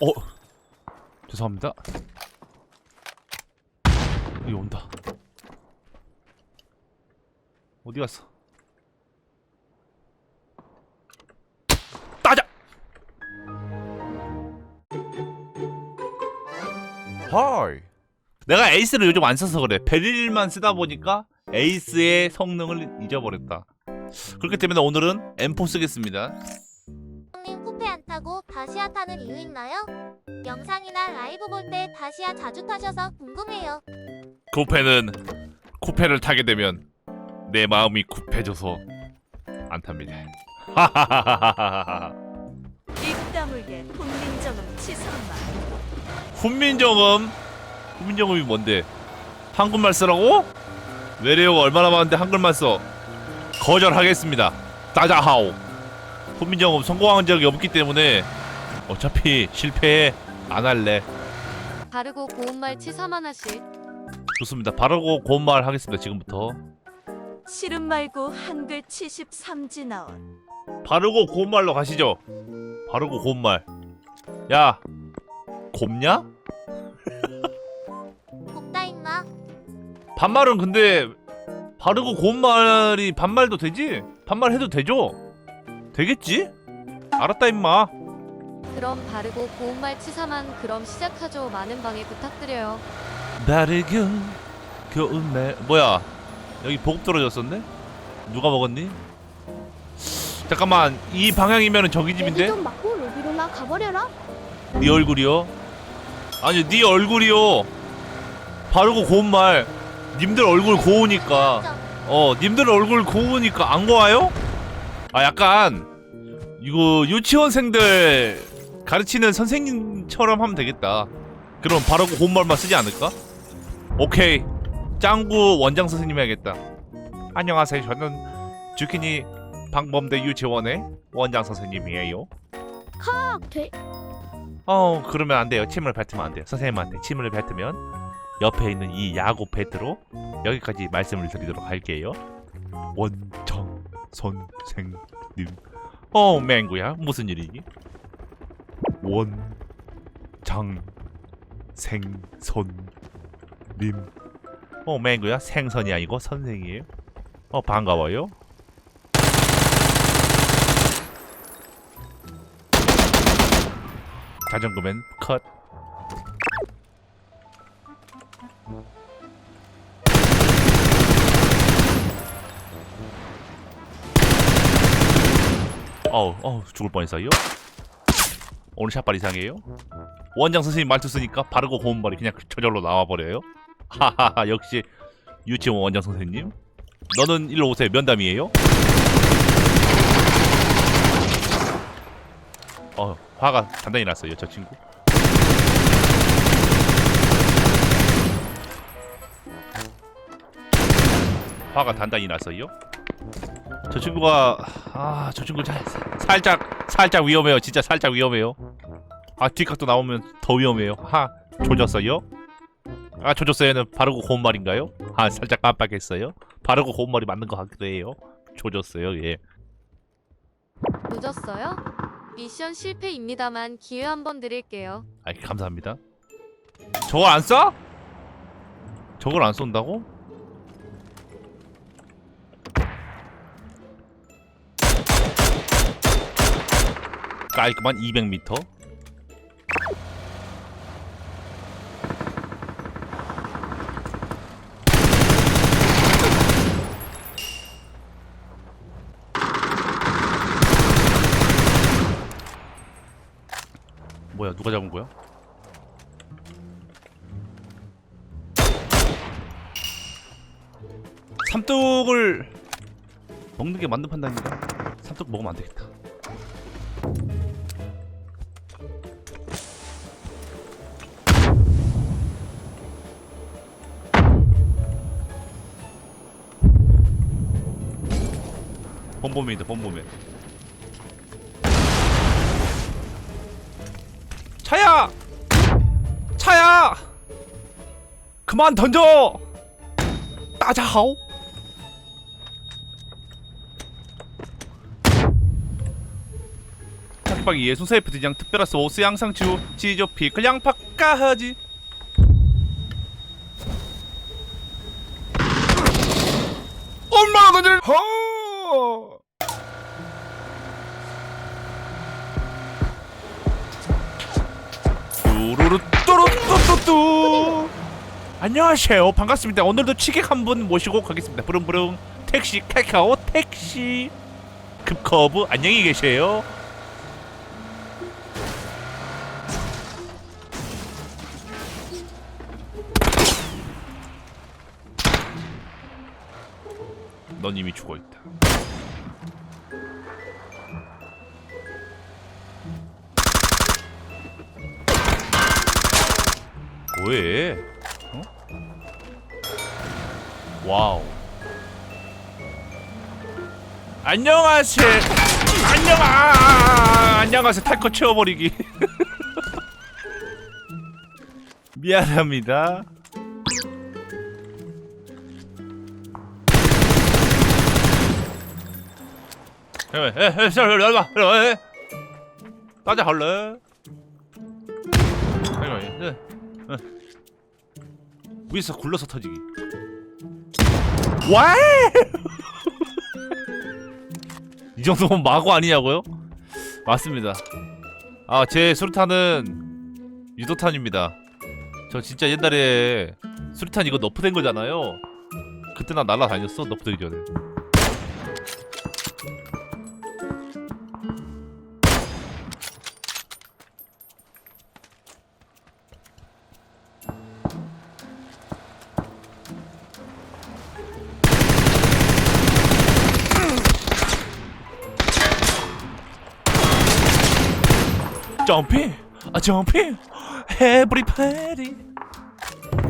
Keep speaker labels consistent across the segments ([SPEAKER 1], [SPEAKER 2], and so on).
[SPEAKER 1] 어? 죄송합니다. 여기 온다. 어디 갔어? 따자! 헐 내가 에이스를 요즘 안 써서 그래. 베릴만 쓰다 보니까 에이스의 성능을 잊어버렸다. 그렇기 때문에 오늘은 M4 쓰겠습니다
[SPEAKER 2] 다시아 타는 이유 있나요? 영상이나 라이브 볼 때 다시아 자주 타셔서 궁금해요.
[SPEAKER 1] 쿠페는 쿠페를 타게 되면 내 마음이 굽해져서 안 탑니다. 하하하하하하.
[SPEAKER 3] 입 다물게 훈민정음 치선마
[SPEAKER 1] 훈민정음 훈민정음이 뭔데? 한국말 쓰라고? 외래어가 얼마나 많은데 한글만 써? 거절하겠습니다. 따자하오. 훈민정음 성공한 적이 없기 때문에 어차피 실패해 안 할래.
[SPEAKER 4] 바르고 고운 말 치삼 하나씩
[SPEAKER 1] 좋습니다. 바르고 고운 말 하겠습니다. 지금부터.
[SPEAKER 3] 시름 말고 한글 73지 나온
[SPEAKER 1] 바르고 고운 말로 가시죠. 바르고 고운 말. 야, 곱냐?
[SPEAKER 2] 곱다 임마.
[SPEAKER 1] 반말은 근데 바르고 고운 말이 반말도 되지? 반말 해도 되죠? 되겠지? 알았다 임마.
[SPEAKER 4] 그럼 바르고 고운말 치삼한 그럼 시작하죠 많은 방해 부탁드려요
[SPEAKER 1] 바르고 고운 말 뭐야? 여기 보급 떨어졌었네? 누가 먹었니? 잠깐만 이 방향이면 저기 집인데?
[SPEAKER 5] 좀 맞고 로비로 나 가버려라.
[SPEAKER 1] 네 얼굴이요? 아니 네 얼굴이요. 바르고 고운 말. 님들 얼굴 고우니까. 어, 님들 얼굴 고우니까 안 고와요? 아, 약간 이거 유치원생들 가르치는 선생님처럼 하면 되겠다. 그럼 바르고 고운 말만 쓰지 않을까? 오케이. 짱구 원장 선생님 해야겠다. 안녕하세요. 저는 주키니 방범대 유치원의 원장 선생님이에요.
[SPEAKER 5] 아, 돼.
[SPEAKER 1] 어 그러면 안 돼요 침을 뱉으면 안 돼요 선생님한테 침을 뱉으면 옆에 있는 이 야구 배트로 여기까지 말씀을 드리도록 할게요 원청 선생님 어 맹구야 무슨 일이니 원 장 생 선 님. 어 맹구야? 생선이 아니고 선생이에요? 어 반가워요. 자전거맨 컷. 어우, 어우, 죽을 뻔했어요. 오늘 샷발 이상해요. 원장 선생님 말투 쓰니까 바르고 고운 말이 그냥 저절로 나와버려요. 하하하, 역시 유치원 원장 선생님. 너는 일로 오세요. 면담이에요. 어, 화가 단단히 났어요, 저 친구. 화가 단단히 났어요. 저 친구가 아, 저 친구 자, 살짝 살짝 위험해요. 진짜 살짝 위험해요. 아, 뒷각도 나오면 더 위험해요. 하, 조졌어요? 아, 조졌어요는 바르고 고운 말인가요? 아, 살짝 깜빡했어요. 바르고 고운 말이 맞는 것 같기도 해요. 조졌어요, 예.
[SPEAKER 4] 늦었어요? 미션 실패입니다만 기회 한번 드릴게요
[SPEAKER 1] 아 감사합니다. 저걸 안 쏴? 저걸 안 쏜다고? 깔끔한 200m. 뭐야 누가 잡은 거야? 삼뚝을 먹는 게 맞는 판단입니다. 삼뚝 먹으면 안 되겠다. 범범이다 범범이. 차야! 차야! 그만 던져! 따자하오! 자기 깜빡이 예순 세이프 디장 특별한 소스 양상추 치즈 피클 양파까지 뚜루뚜뚜뚜 안녕하세요. 반갑습니다. 오늘도 취객 한 분 모시고 가겠습니다. 부릉부릉 택시 카카오 택시. 급커브 안녕히 계세요. 넌 이미 죽어있다 뭐해? 어? 와우. 안녕하세요. 안녕 아 안녕하세요. 탈거 채워버리기. 미안합니다. 에에에 얼마 얼마 따자 할래? 잠깐만 위에서 굴러서 터지기 와! 이 정도면 마고 아니냐고요? 맞습니다. 아, 제 수류탄은 유도탄입니다. 저 진짜 옛날에 수류탄 이거 너프된 거잖아요. 그때 나 날라다녔어, 너프되기 전에. 점핑! 아, 점핑! 에브리바디!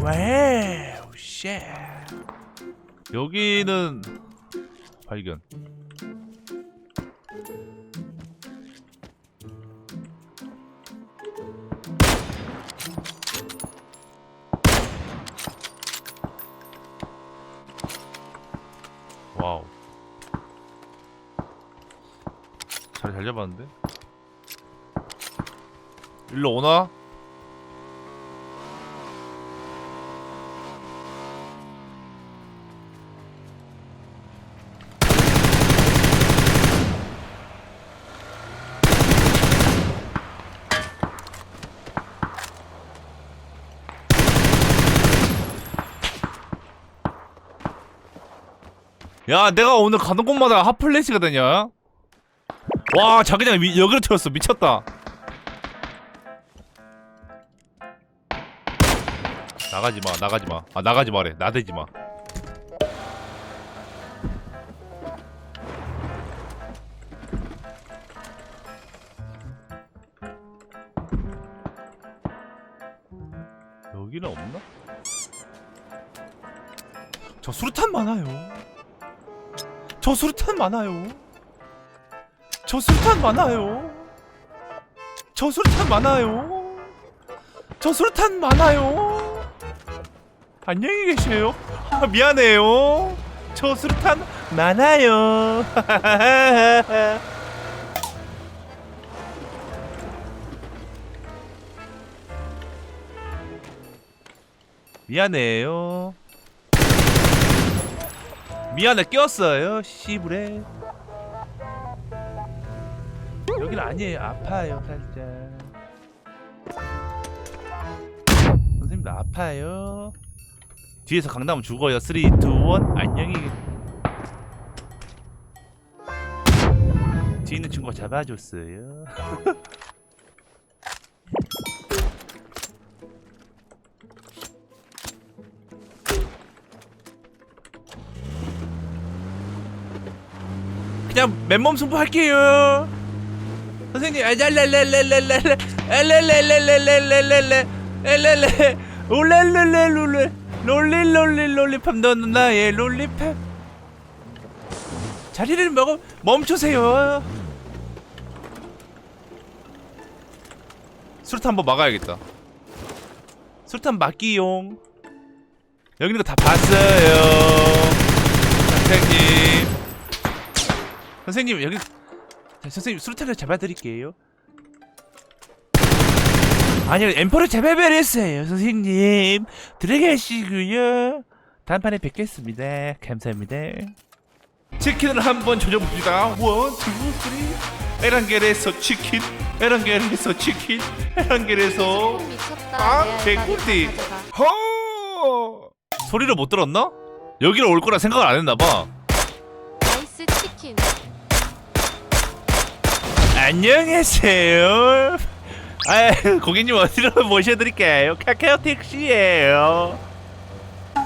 [SPEAKER 1] 와우, 쉣! 여기는 발견. 와우. 잘 잡았는데? 일로 오나? 야, 내가 오늘 가는 곳마다 핫플래시가 되냐? 와, 자기장 위, 여기로 튀었어. 미쳤다. 나가지 마, 나가지 마. 아, 나가지 마래. 나대지 마. 여기는 없나? 저 수류탄 많아요. 저 수류탄 많아요. 저 수류탄 많아요. 저 수류탄 많아요. 저 수류탄 많아요. 안녕히 계세요. 아, 미안해요. 저 수류탄 많아요. 미안해요. 미안해 꼈어요. 씨부레. 여긴 아니에요. 아파요 살짝. 선생님도 아파요. 뒤에서 강남 죽어요. 3, 2, 1 안녕히. 뒤에 있는 친구가 잡아줬어요. 그냥 맨몸 승부 할게요. 선생님, 알랄랄랄랄랄랄, 알랄랄랄랄랄랄랄, 알랄랄, 올랄랄랄룰레, 롤릴롤릴롤리팝 너는 나의 롤리팝. 자리를 먹어 멈추세요. 수류탄 한번 막아야겠다. 수류탄 막기용. 여기 있는 거 다 봤어요. 선생님. 선생님 여기 자, 선생님 수류탄을 잡아드릴게요. 아니요 엠퍼를 재배벨 했어요 선생님 들어가시고요 다음판에 뵙겠습니다 감사합니다 치킨을 한번 조져봅시다 원, 투, 쓰리 에란겔에서 치킨 에란겔에서 치킨 에란겔에서. 아,
[SPEAKER 4] 내 알바리
[SPEAKER 1] 개꿀띠.
[SPEAKER 4] 다 가져가.
[SPEAKER 1] 허 소리를 못 들었나? 여기를 올 거라 생각을 안 했나봐
[SPEAKER 4] 나이스 치킨.
[SPEAKER 1] 안녕하세요 아 고객님 어디로 모셔드릴까요? 카카오 택시예요.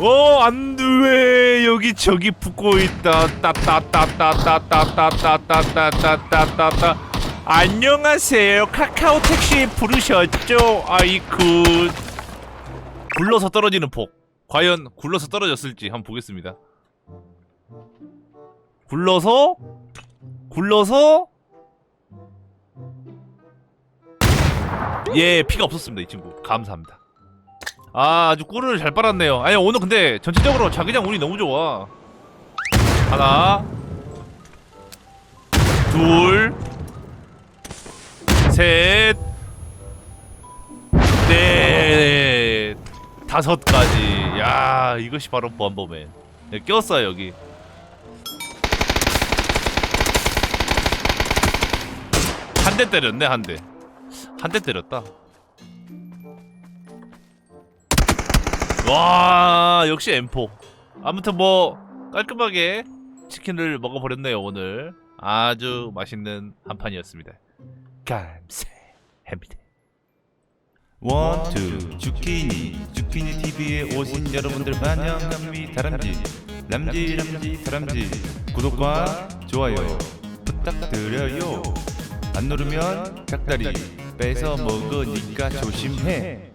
[SPEAKER 1] 오 안돼. 여기 저기 붙고 있다. 따따따따따따따따따따따따따 안녕하세요. 카카오 택시 부르셨죠? 아이쿠. 굴러서 떨어지는 폭. 과연 굴러서 떨어졌을지 한번 보겠습니다. 굴러서? 굴러서 예 피가 없었습니다 이 친구. 감사합니다. 아 아주 꿀을 잘 빨았네요. 아니 오늘 근데 전체적으로 자기장 운이 너무 좋아. 하나. 둘셋넷. 다섯 가지. 야 이것이 바로 보안범맨 네, 꼈어요 여기. 한 대 때렸네 한대 한 대 때렸다. 와 역시 M4. 아무튼 뭐 깔끔하게 치킨을 먹어버렸네요 오늘. 아주 맛있는 한 판이었습니다. 감사합니다.
[SPEAKER 6] 원투 주키니 주키니 TV에 오신 여러분들 환영합니다 다람쥐 람쥐 람쥐 다람쥐 구독과 좋아요 부탁드려요 안 누르면 닭다리 뺏어 먹으니까 조심해